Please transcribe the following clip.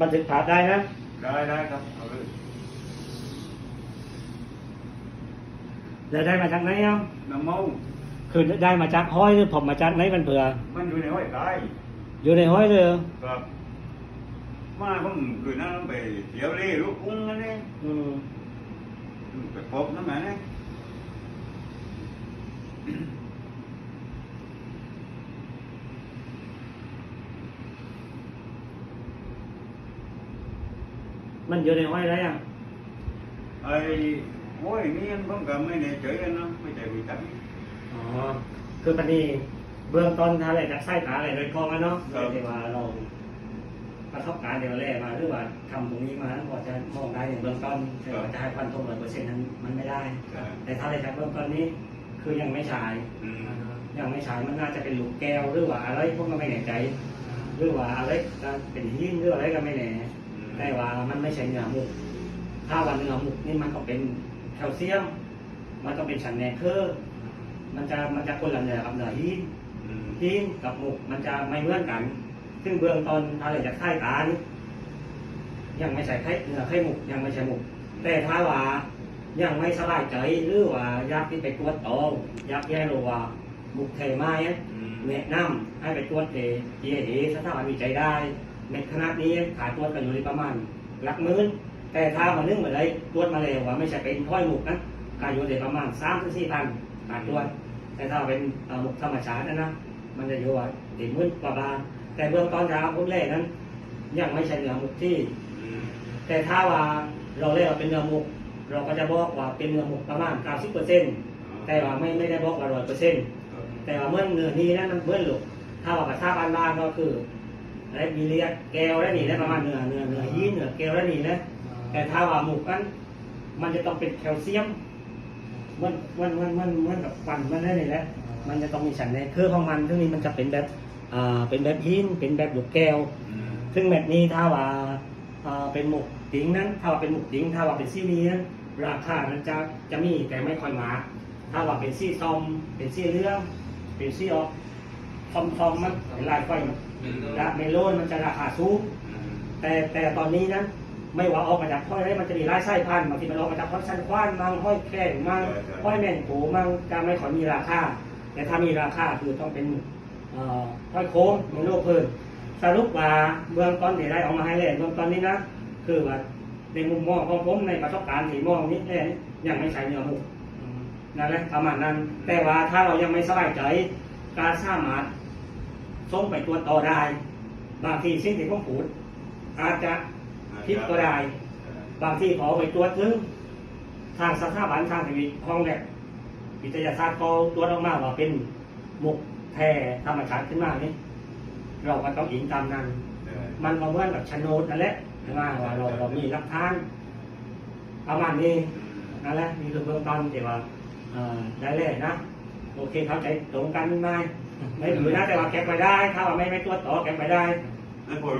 บันทึกภาพได้นะ ได้ได้ครับเอาเลยแล้วได้มาจากไหนอะน้ำเมาคือได้มาจากห้อยหรือผมมาจากไหนมันเผื่อ มันอยู่ในห้อยตายอยู่ในห้อยเลยครับมาผมคืนนั้นไปเที่ยวเล่ลูกกุ้งนั่นเองอืมไปพบนั่นแหละนะ มันอยู่ในห้อยอะไรอะไอ้โอ้ยนี่ผมก็ไม่ได้เจอกันนะไม่ใช่วิจัยอ๋อคือปนี้เบื้องต้นทาอะไรจากไส้ตาอะไรโดยกองกันเนาะครับเดี๋ยวว่าเราประสบการณ์เดี๋ยวแรกมาหรือว่าทำตรงนี้มาพอจะมองได้อย่างเบื้องต้นแต่ว่าจะให้ฟันธงร้อยเปอร์เซ็นต์นั้นมันไม่ได้ แต่ถ้าอะไรจากเบื้องต้นนี้คือยังไม่ฉายอืมยังไม่ฉายมันน่าจะเป็นลูกแก้วหรือว่าอะไรพวกมันไม่แน่ใจหรือว่าอะไรจะเป็นหินหรืออะไรก็ไม่แน่ แต่ว่ามันไม่ใช่เนื้อหมูกถ้าว่าเนื้อหมูกนี่มันก็เป็นแคลเซียม มันก็เป็นชั้นแนเคอร์มันจะมันจะคนละเนื้อกับเนื้อหินอืมหินกับหมูกมันจะไม่เหมือนกัน ซึ่งเบื้องต้นอะไรจากไข้ตานี่ยังไม่ใช่ไข้เนื้อไข้หมูกยังไม่ใช่หมูกแต่ถ้าว่ายังไม่สบายใจหรือว่าอยากที่ไปตรวจตองอยากแย่รู้ว่าหมูกเทไม้อะอืมแนะนำให้ไปตรวจเอเอเอสถาบันวิจัยได้ ในขนาดนี้ขายตรวกันอยู่ในประมาณหลักหมื่นแต่ถ้ามานึ่งมาเลยตรวจมาแล้วว่าไม่ใช่เป็นห้อยหมุกนะขายอยู่ในประมาณสามถึงสี่พันขายตรวแต่ถ้าเป็นหมุกธรรมชาตินะนะมันจะอยู่ว่าติดมื่นกว่าบาทแต่เบื้องต้นยาพุ่แรกนั้น ยังไม่ใช่เนื้อหมุกที่ แต่ถ้าว่าเราเรียกว่าเป็นเนื้อหมุกเราก็จะบอกว่าเป็นเนื้อหมุกประมาณ90เปอร์เซ็นต์แต่ว่าไม่ไม่ได้บอกว่าร้อยเปอร์เซ็นต์แต่ว่าเมื่อเนื้อนี้นั้นมันเมื่อหลุดถ้าว่าภาษาบ้านบ้านๆก็คือ ไรมีเรียกแก้วได้หนีได้ประมาณเนื้อเนื้อเนื้อยีนเนื้อแก้วได้หนีนะแต่ถ้าว่าหมูกนั้นมันจะต้องเป็นแคลเซียมมันมันมันมันมันกับฟันมันได้เลยแหละมันจะต้องมีฉันในเครือของมันซึ่งนี้มันจะเป็นแบบอ่าเป็นแบบยีนเป็นแบบลูกแก้วอืมซึ่งแบบนี้ถ้าว่าอ่าเป็นหมกติ๋งนั้น ถ้าว่าเป็นหมกติ๋งถ้าว่าเป็นซี่นี้นั้นราคามันจะจะมีแต่ไม่ค่อยมากถ้าว่าเป็นซี่ซอมเป็นซี่เรื่องเป็นซี่ออก ซอมซอมมันเป็นลายไฟมันและเมโลนมันจะราคาสูงอืมแต่แต่ตอนนี้นั้นไม่ว่าออกมาจากห้อยได้มันจะมีหลายไส้พันธุ์บางทีมันออกมาจากห้อยชั้นคว้านมังห้อยแข้งมังห้อยแม่งโขมังจะไม่ค่อยมีราคา แต่ถ้ามีราคาคือต้องเป็นเอ่อห้อยโค้งเมโลเพิ่มสรุปว่าเบื้องต้นที่ได้ออกมาให้เล่นเบื้องต้นนี้นะคือว่าในมุมมองของผมในประสบการณ์ที่มองนี้เล่นยังไม่ใช่เนื้อหมูนั่นแหละประมาณนั้น แต่ว่าถ้าเรายังไม่สบายใจ การสามารถส่งไปตรวต่อได้ บางทีสิ่งที่ผมพูดอาจจะผิดก็ได้ บางทีขอไปตรวถึง ทางสถาบันทางชีวิตของแลบวิทยาศาสตร์เขาตรวออกมาว่าเป็นหมุกแท้ธรรมชาติขึ้นมานี่เราก็ต้องอิงตามนั้น มันก็เหมือนกับโนดนั่นแหละว่าเราเรามีหลักฐานประมาณนี้นั่นแหละนี่คือเบื้องต้นที่ว่าได้เลยนะ โอเคเข้าใจตรงกันไหมไม่ถือนะแต่ว่าเก็บไปได้ ถ้าว่าไม่ไม่ตัวจต่อเก็บไว้ได้ แล้วพอรู้